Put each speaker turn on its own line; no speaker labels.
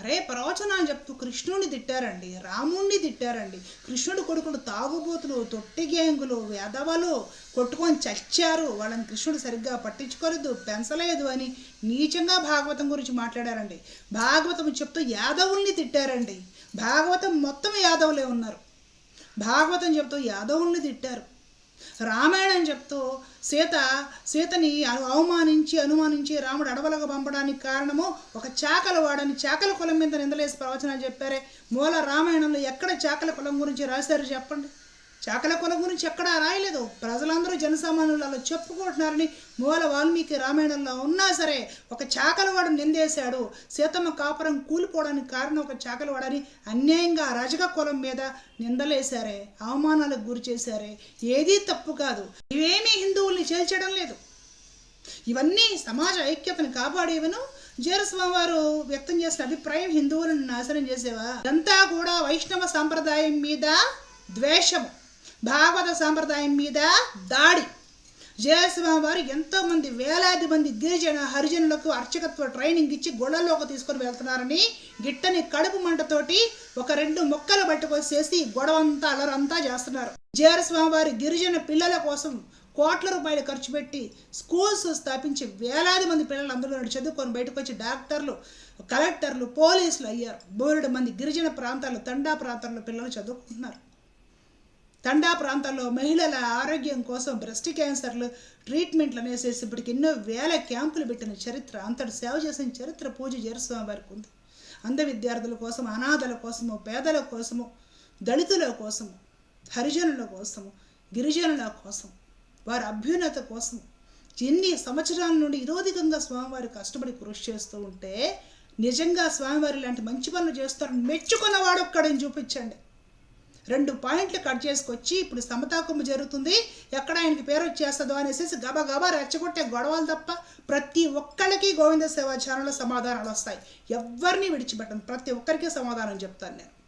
అరే ప్రవచనాలు చెప్తూ కృష్ణుని తిట్టారండి రాముణ్ణి తిట్టారండి. కృష్ణుడు కొడుకులు తాగుబోతులు తొట్టి గ్యాంగులు వెధవలు కొట్టుకొని చచ్చారు. వాళ్ళని కృష్ణుడు సరిగ్గా పట్టించుకోలేదు పెంచలేదు అని నీచంగా భాగవతం గురించి మాట్లాడారండి. భాగవతం చెప్తూ యాదవుల్ని తిట్టారండి. భాగవతం మొత్తం యాదవులే ఉన్నారు. భాగవతం చెప్తూ యాదవుల్ని తిట్టారు. రామాయణం చెప్తూ సీత సీతని అవమానించి అనుమానించి రాముడు అడవులకు పంపడానికి కారణము ఒక చాకల వాడని చాకల కులం మీద నిందలేసి ప్రవచనాలు చెప్పారే. మూల రామాయణంలో ఎక్కడ చాకల కులం గురించి రాశారు చెప్పండి. చాకల కులం గురించి ఎక్కడా రాయలేదు. ప్రజలందరూ జనసామాన్యులలో చెప్పుకుంటున్నారని మూల వాల్మీకి రామాయణంలో ఉన్నా సరే ఒక చాకలవాడు నిందేశాడు. సీతమ్మ కాపురం కూలిపోవడానికి కారణం ఒక చాకలవాడని అన్యాయంగా రజక కులం మీద నిందలేశారే అవమానాలకు గురి చేశారే. ఏదీ తప్పు కాదు. ఇవేమీ హిందువుల్ని చేల్చడం లేదు. ఇవన్నీ సమాజ ఐక్యతను కాపాడేవను? జీరస్వామి వారు వ్యక్తం చేసిన అభిప్రాయం హిందువులను నాశనం చేసేవా? ఇదంతా కూడా వైష్ణవ సాంప్రదాయం మీద ద్వేషము. భాగవత సాంప్రదాయం మీద దాడి జయస్వామి వారు ఎంతోమంది వేలాది మంది గిరిజన హరిజనులకు అర్చకత్వ ట్రైనింగ్ ఇచ్చి గొడవలోకి తీసుకొని వెళ్తున్నారని గిట్టని కడుపు మంటతోటి ఒక రెండు మొక్కలు పట్టుకొచ్చేసి గొడవంతా అలరంతా చేస్తున్నారు. జయస్వామి వారి గిరిజన పిల్లల కోసం కోట్ల రూపాయలు ఖర్చు పెట్టి స్కూల్స్ స్థాపించి వేలాది మంది పిల్లలు అందులో చదువుకొని బయటకు వచ్చి డాక్టర్లు కలెక్టర్లు పోలీసులు అయ్యారు. బోరెడు మంది గిరిజన ప్రాంతాల్లో తండా ప్రాంతాల్లో పిల్లలు చదువుకుంటున్నారు. తండా ప్రాంతాల్లో మహిళల ఆరోగ్యం కోసం బ్రెస్ట్ క్యాన్సర్లు ట్రీట్మెంట్లు అనేసేసి ఇప్పటికి ఎన్నో వేల క్యాంపులు పెట్టిన చరిత్ర అంతటి సేవ చేసిన చరిత్ర పూజ జయస్వామి వారికి ఉంది. అంధ విద్యార్థుల కోసం అనాథల కోసము పేదల కోసము దళితుల కోసము హరిజనుల కోసము గిరిజనుల కోసం వారి అభ్యున్నత కోసం ఎన్ని సంవత్సరాల నుండి ఇరోధికంగా స్వామివారు కష్టపడి కృషి చేస్తూ ఉంటే నిజంగా స్వామివారి లాంటి మంచి పనులు చేస్తారని మెచ్చుకున్నవాడు ఒక్కడని చూపించండి. రెండు పాయింట్లు కట్ చేసుకొచ్చి ఇప్పుడు సమతాకుమ్మ జరుగుతుంది. ఎక్కడ ఆయనకి పేరు వచ్చేస్తుందో అనేసి గబా గబా రెచ్చగొట్టే గొడవలు తప్ప ప్రతి ఒక్కరికి గోవింద సేవా ఛానల్లో సమాధానాలు వస్తాయి. ఎవరిని విడిచిపెట్టను ప్రతి ఒక్కరికి సమాధానం చెప్తాను నేను.